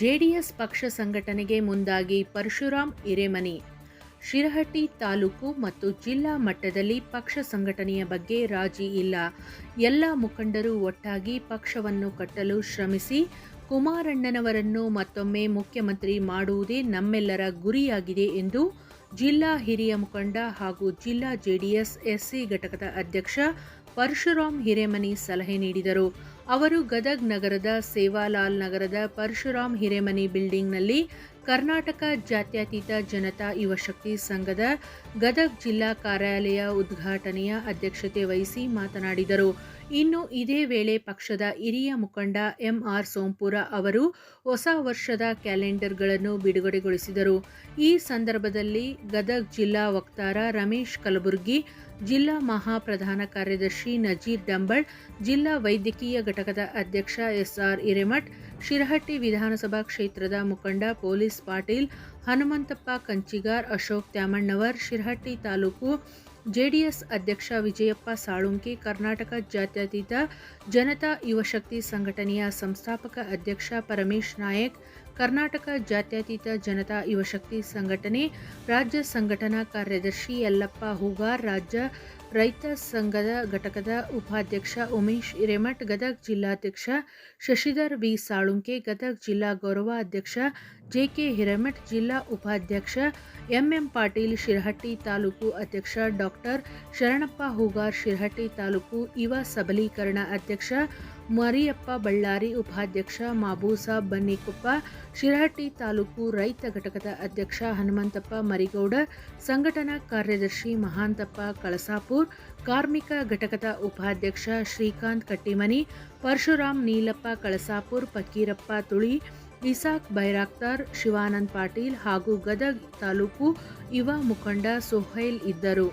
JDS ಪಕ್ಷ ಸಂಘಟನೆಗೆ ಮುಂದಾಗಿ ಪರಶುರಾಮ್ ಹಿರೇಮನಿ. ಶಿರಹಟ್ಟಿ ತಾಲೂಕು ಮತ್ತು ಜಿಲ್ಲಾ ಮಟ್ಟದಲ್ಲಿ ಪಕ್ಷ ಸಂಘಟನೆಯ ಬಗ್ಗೆ ರಾಜಿ ಇಲ್ಲ. ಎಲ್ಲ ಮುಖಂಡರು ಒಟ್ಟಾಗಿ ಪಕ್ಷವನ್ನು ಕಟ್ಟಲು ಶ್ರಮಿಸಿ, ಕುಮಾರಣ್ಣನವರನ್ನು ಮತ್ತೊಮ್ಮೆ ಮುಖ್ಯಮಂತ್ರಿ ಮಾಡುವುದೇ ನಮ್ಮೆಲ್ಲರ ಗುರಿಯಾಗಿದೆ ಎಂದು ಜಿಲ್ಲಾ ಹಿರಿಯ ಮುಖಂಡ ಹಾಗೂ ಜಿಲ್ಲಾ ಜೆಡಿಎಸ್ ಎಸ್ಸಿ ಘಟಕದ ಅಧ್ಯಕ್ಷ ಪರಶುರಾಮ್ ಹಿರೇಮನಿ ಸಲಹೆ ನೀಡಿದರು. ಅವರು ಗದಗ್ ನಗರದ ಸೇವಾಲಾಲ್ ನಗರದ ಪರಶುರಾಮ್ ಹಿರೇಮನಿ ಬಿಲ್ಡಿಂಗ್ನಲ್ಲಿ ಕರ್ನಾಟಕ ಜಾತ್ಯತೀತ ಜನತಾ ಯುವಶಕ್ತಿ ಸಂಘದ ಗದಗ್ ಜಿಲ್ಲಾ ಕಾರ್ಯಾಲಯ ಉದ್ಘಾಟನೆಯ ಅಧ್ಯಕ್ಷತೆ ವಹಿಸಿ ಮಾತನಾಡಿದರು. ಇನ್ನು ಇದೇ ವೇಳೆ ಪಕ್ಷದ ಹಿರಿಯ ಮುಖಂಡ ಎಂಆರ್ ಸೋಂಪುರ ಅವರು ಹೊಸ ವರ್ಷದ ಕ್ಯಾಲೆಂಡರ್ಗಳನ್ನು ಬಿಡುಗಡೆಗೊಳಿಸಿದರು. ಈ ಸಂದರ್ಭದಲ್ಲಿ ಗದಗ್ ಜಿಲ್ಲಾ ವಕ್ತಾರ ರಮೇಶ್ ಕಲಬುರ್ಗಿ, ಜಿಲ್ಲಾ ಮಹಾ ಪ್ರಧಾನ ಕಾರ್ಯದರ್ಶಿ ನಜೀರ್ ಡಂಬಳ್, ಜಿಲ್ಲಾ ವೈದ್ಯಕೀಯ ಘಟಕದ ಅಧ್ಯಕ್ಷ ಎಸ್ಆರ್ ಹಿರೇಮಠ್, ಶಿರಹಟ್ಟಿ ವಿಧಾನಸಭಾ ಕ್ಷೇತ್ರದ ಮುಖಂಡ ಪೊಲೀಸ್ ಪಾಟೀಲ್, ಹನುಮಂತಪ್ಪ ಕಂಚಿಗಾರ್, ಅಶೋಕ್ ತ್ಯಾಮಣ್ಣವರ್, ಶಿರಹಟ್ಟಿ ತಾಲೂಕು ಜೆಡಿಎಸ್ ಅಧ್ಯಕ್ಷ ವಿಜಯಪ್ಪ ಸಾಳುಂಕಿ, ಕರ್ನಾಟಕ ಜಾತ್ಯತೀತ ಜನತಾ ಯುವಶಕ್ತಿ ಸಂಘಟನೆಯ ಸಂಸ್ಥಾಪಕ ಅಧ್ಯಕ್ಷ ಪರಮೇಶ್ ನಾಯಕ್, ಕರ್ನಾಟಕ ಜಾತ್ಯತೀತ ಜನತಾ ಯುವಶಕ್ತಿ ಸಂಘಟನೆ, ರಾಜ್ಯ ಸಂಘಟನಾ ಕಾರ್ಯದರ್ಶಿ ಯಲ್ಲಪ್ಪ ಹೂಗಾರ್, ರಾಜ್ಯ ರೈತ ಸಂಘದ ಘಟಕದ ಉಪಾಧ್ಯಕ್ಷ ಉಮೇಶ್ ಹಿರೇಮಠ್, ಗದಗ್ ಜಿಲ್ಲಾಧ್ಯಕ್ಷ ಶಶಿಧರ್ ವಿ. ಸಾಳುಂಕೆ, ಗದಗ್ ಜಿಲ್ಲಾ ಗೌರವ ಅಧ್ಯಕ್ಷ ಜೆಕೆ ಹಿರೇಮಠ್ ಜಿಲ್ಲಾ ಉಪಾಧ್ಯಕ್ಷ ಎಂಎಂ ಪಾಟೀಲ್ ಶಿರಹಟ್ಟಿ ತಾಲೂಕು ಅಧ್ಯಕ್ಷ ಡಾಕ್ಟರ್ ಶರಣಪ್ಪ ಹೂಗಾರ್ ಶಿರಹಟ್ಟಿ ತಾಲೂಕು ಯುವ ಸಬಲೀಕರಣ ಅಧ್ಯಕ್ಷ ಮರಿಯಪ್ಪ ಬಳ್ಳಾರಿ ಉಪಾಧ್ಯಕ್ಷ ಮಾಬೂಸಾಬ್ ಬನ್ನಿಕೊಪ್ಪ ಶಿರಹಟ್ಟಿ ತಾಲೂಕು ರೈತ ಘಟಕದ ಅಧ್ಯಕ್ಷ ಹನುಮಂತಪ್ಪ ಮರಿಗೌಡ ಸಂಘಟನಾ ಕಾರ್ಯದರ್ಶಿ ಮಹಾಂತಪ್ಪ ಕಳಸಾಪುರ್ ಕಾರ್ಮಿಕ ಘಟಕದ ಉಪಾಧ್ಯಕ್ಷ ಶ್ರೀಕಾಂತ್ ಕಟ್ಟಿಮನಿ ಪರಶುರಾಮ್ ನೀಲಪ್ಪ ಕಳಸಾಪುರ್ ಫಕೀರಪ್ಪ ತುಳಿ ಇಸಾಕ್ ಬೈರಾಕ್ತಾರ್ ಶಿವಾನಂದ್ ಪಾಟೀಲ್ ಹಾಗೂ ಗದಗ್ ತಾಲೂಕು ಯುವ ಮುಖಂಡ ಸೊಹೈಲ್ ಇದ್ದರು.